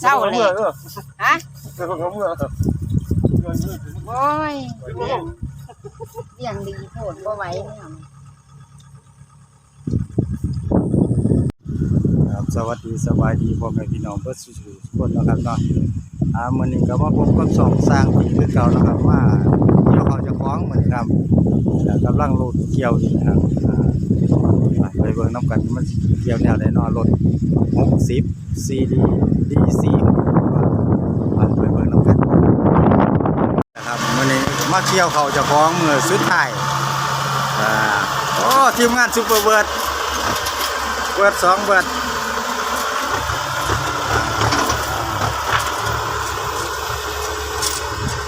เศร้าเลยเออฮะเออเมื่อโอ้ยเลี้ยงเลี้ยงดีโพดบ่ไหวเนี่ยครับสวัสดีสบายดีพ่อแม่พี่น้องเพื่อนสุขุทุกคนนะครับเนาะอ่ามื้อนี้ก็มาพบกับสองสร้างปีคือเก่านะครับว่าเกี่ยวเขาจะคล้องมื้อนี้ครับแล้วกำลังรถเกี่ยวอยู่นะครับอ่าไปเบิ่งน้ำกันมันสิเกี่ยวแนวใดเนาะรถ60 CD DC ไปไปเบิ่งน้ำกันนะครับมื้อนี้มาเกี่ยวเขาจะคล้องมือสุดท้ายโอ้ทีมงานซุปเปอร์เบิร์ดเบิดสองเบิด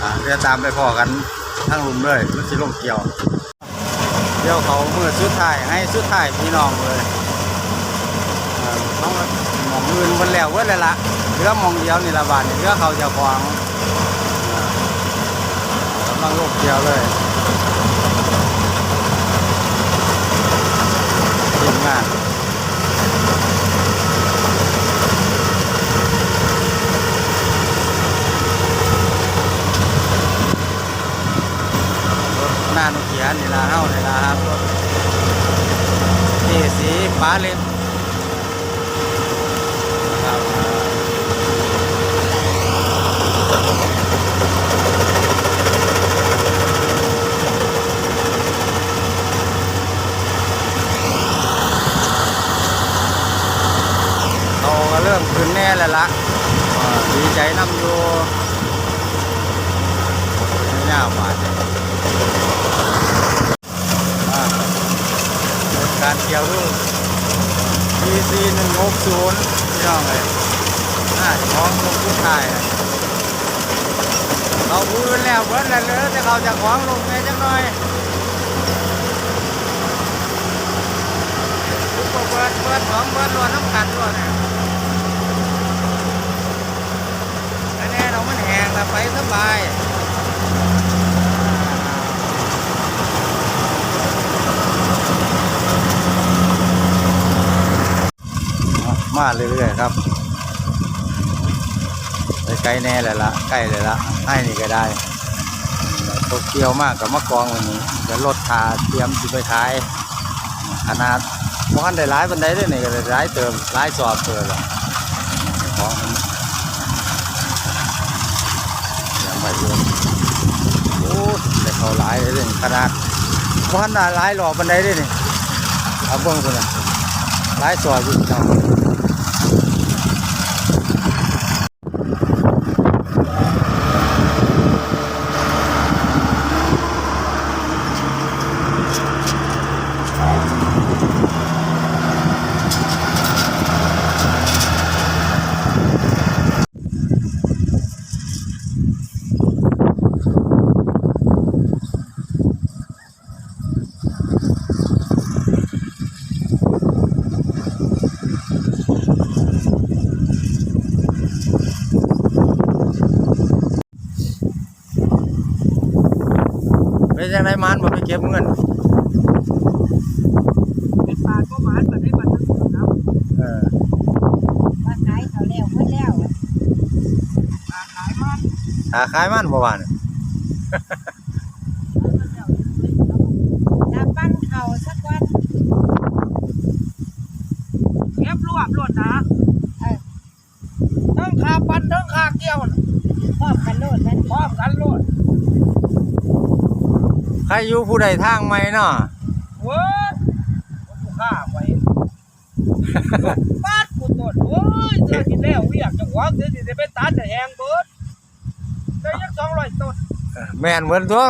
อ่าเดี๋ยวตามไปพอกันทั้งลุมเลยมันสิลงเกี่ยว เกี่ยวเขาเมื่อสุดท้ายให้สุดท้ายพี่น้องเลย อ่าต้องมองอื่นบนแล้วเว้ยเลยละเหลือมองเดียวนี่ละบาทเหลือเขาจะควางอ่ากำลังลงเกี่ยวเลยทีมงานรถหน้าโนเกียนี่ละเฮ้านี่ละครับรถนี่สีฟ้าเลนนะครับเริ่มขึ้นแน่แล้วละดีใจนำอยู่ไม่น่าหวานอ่าการเกี่ยวรูป PC หนึ่งหกศูนย์พี่น้องเลยน่าจะมองลงทุกทายเราพูดแล้วเบิดแล้วเลยแต่เขาจะขวางลงไงจังหน่อยเบิดเบิดสองเบิดรวนน้ำกันรวนเนี่ยอันนี้เรามัน ไปสบายมาเรื่อยๆครับไปไกลแน่เลยละใกล้เลยละให้นี่ก็ได้ตกเกี่ยวมากกับมะกองวันนี้เดี๋ยวรถทาเตรียมสิไปขายขนาดพวกอันได้ร้ายบันไดด้วยนี่ก็ได้ร้ายเติมร้ายสอบเติมละของมันยังไม่เยอะ โอ้ได้เขาหลายเลยนี่ขนาดวันได้ร้ายหล่อบันไดด้วยนี่เอาเบิ้งคนน่ะหลายสอดอยู่เนาะ เป็นยังไงมันบ่ไปเก็บเงินเป็นปลาก็หมานมาได้บัตรทั้งหมดนะเออว่าขายเขาแล้วเพิ่นแล้วปลาขายมันหาขายมันบ่ว่านี่น้ำปั้นเขาสักวันเก็บรวบรวดนะเออทั้งขาปันทั้งขาเกี่ยวน่ะพร้อมกันโลดมันพร้อมกันรวด ใครอยู่ผู้ใดทางไหมเนาะเว้ยกูฆ่าไปปาดกูต้นเว้ยเจอกินแล้วเวียกจังหวะเดี๋ยวสิได้ไปตัดแต่แหงเบิดได้ยังสองร้อยต้นแม่นเหมือนตัว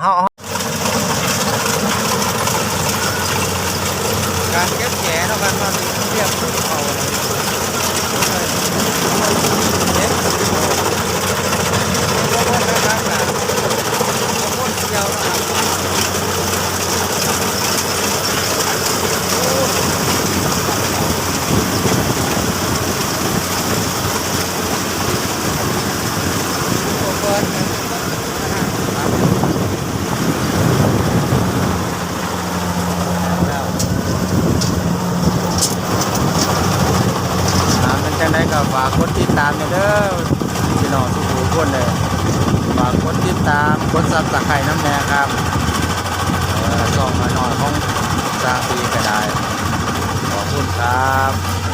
เฮาการเก็บแหนเนาะกันมันเรียบขึ้นเอาเด็ดบ่บ่นะครับน่ะบ่บ่เกี่ยวนะครับบ่เปิดแล้วามเนี่ยเด้อพี่น้องทุกทุกคนเลยฝากกดติดตามกดซับสไครต์น้ำแน่ครับเออช่องน้อยๆของสร้างปีก็ได้ขอบคุณครับ